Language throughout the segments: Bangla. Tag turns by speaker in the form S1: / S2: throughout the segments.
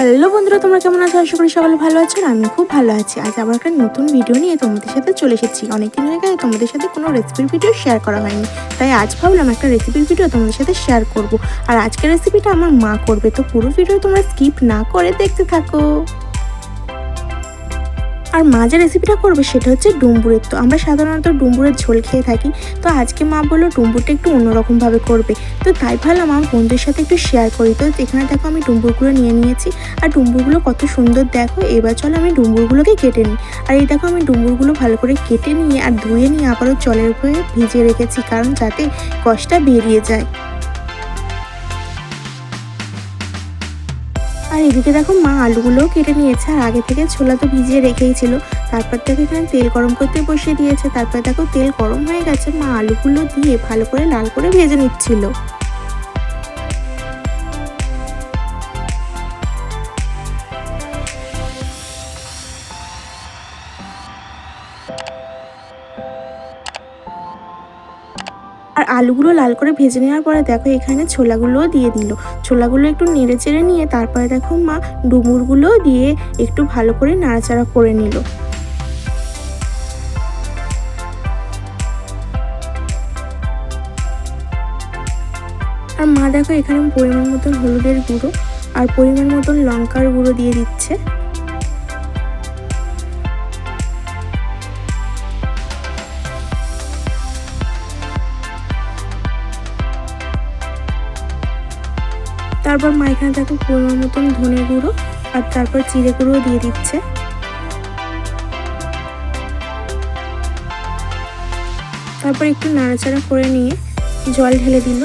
S1: হ্যালো বন্ধুরা, তোমরা কেমন আছো? আশা করি সকালে ভালো আছো আমি খুব ভালো আছি। আজ আবার একটা নতুন ভিডিও নিয়ে তোমাদের সাথে চলে এসেছি। অনেকদিন হয়ে গেছে তোমাদের সাথে কোনো রেসিপির ভিডিও শেয়ার করা হয়নি। তাই আজ ভাবলাম একটা রেসিপির ভিডিও তোমাদের সাথে শেয়ার করব। আর আজকের রেসিপিটা আমার মা করবে, তো পুরো ভিডিও তোমরা স্কিপ না করে দেখতে থাকো। আর মা রেসিপিটা করবে সেটা হচ্ছে ডুম্বুরের তো। আমরা সাধারণত ডুম্বুরের ঝোল খেয়ে থাকি। তো আজকে মা বলল ডুম্বুরটা একটু অন্যরকমভাবে করবে। তো তাই ভাবলাম আমার বন্ধুদের সাথে একটু শেয়ার করি। তো এখানে দেখো আমি ডুম্বুরগুলো নিয়ে নিয়েছি। আর ডুম্বুরগুলো কত সুন্দর দেখো। এবার চলো আমি ডুম্বুরগুলোকে কেটে নিই। আর এই দেখো আমি ডুম্বুরগুলো ভালো করে কেটে নিয়ে আর ধুয়ে নিয়ে আবারও জলের উপরে ভিজিয়ে রেখেছি। কারণ যাতে কষটা বেরিয়ে যায়। আর এদিকে দেখো মা আলুগুলোও কেটে নিয়েছে, আর আগে থেকে ছোলা তো ভিজিয়ে রেখেই ছিল। তারপর থেকে এখানে তেল গরম করতে বসিয়ে দিয়েছে, তারপর দেখো তেল গরম হয়ে গেছে, মা আলুগুলো দিয়ে ভালো করে লাল করে ভেজে নিচ্ছিল। আলুগুলো লাল করে ভেজে নেওয়ার পরে দেখো এখানে ছোলাগুলোও দিয়ে দিল। ছোলাগুলো একটু নেড়ে চেড়ে নিয়ে তারপরে দেখো মা ডুমুরগুলো দিয়ে একটু ভালো করে নাড়াচাড়া করে নিল। আর মা দেখো এখানে পরিমাণ মতন হলুদের গুঁড়ো আর পরিমাণ মতন লঙ্কার গুঁড়ো দিয়ে দিচ্ছে। তারপর মা এখানে দেখো পুরোনো মতন ধনে গুঁড়ো আর তারপর চিড়ে গুঁড়ো দিয়ে দিচ্ছে। তারপর একটু নাড়াচাড়া করে নিয়ে জল ঢেলে দিল।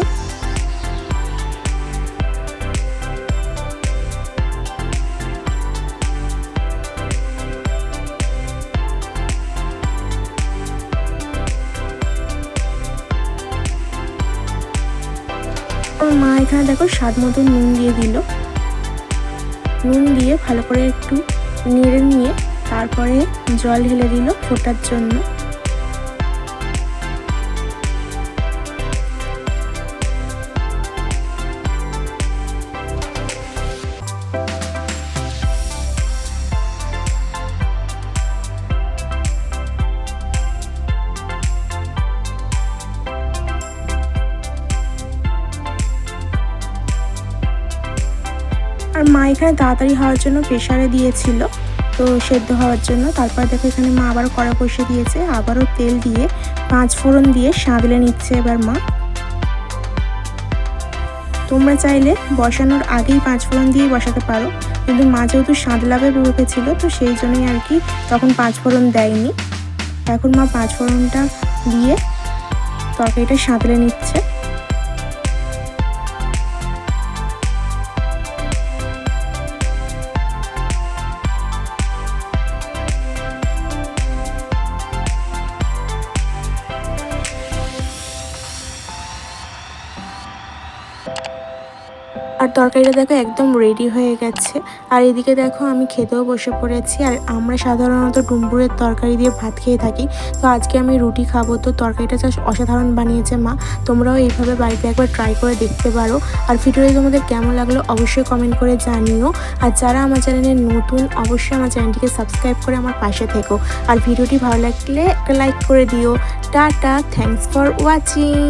S1: মা এখানে দেখো স্বাদ মতো নুন দিয়ে দিল। নুন দিয়ে ভালো করে একটু নেড়ে নিয়ে তারপরে জল ঢেলে দিল ফোটার জন্য। আর মা এখানে তাড়াতাড়ি হওয়ার জন্য প্রেশারে দিয়েছিল। তো সেদ্ধ হওয়ার জন্য তারপর দেখো এখানে মা আবার কড়া কষে দিয়েছে, আবারও তেল দিয়ে পাঁচ ফোড়ন দিয়ে সাঁতলে নিচ্ছে এবার মা। তোমরা চাইলে বসানোর আগেই পাঁচ ফোড়ন দিয়ে বসাতে পারো। কিন্তু মা যেহেতু সাঁতলাবে ভেবেছিল তো সেই জন্যই আর কি তখন পাঁচ ফোড়ন দেয়নি। এখন মা পাঁচ ফোড়নটা দিয়ে তরকারিটা সাঁতলে নিচ্ছে। আর তরকারিটা দেখো একদম রেডি হয়ে গেছে। আর এদিকে দেখো আমি খেতেও বসে পড়েছি। আর আমরা সাধারণত ডুম্বুরের তরকারি দিয়ে ভাত খেয়ে থাকি। তো আজকে আমি রুটি খাব। তো তরকারিটা চাষ অসাধারণ বানিয়েছে মা। তোমরাও এইভাবে বাড়িতে একবার ট্রাই করে দেখতে পারো। আর ভিডিওটি তোমাদের কেমন লাগল অবশ্যই কমেন্ট করে জানিও। আর যারা আমার চ্যানেলে নতুন, অবশ্যই আমার চ্যানেলটিকে সাবস্ক্রাইব করে আমার পাশে থেকো। আর ভিডিওটি ভালো লাগলে একটা লাইক করে দিও। Tata thanks for watching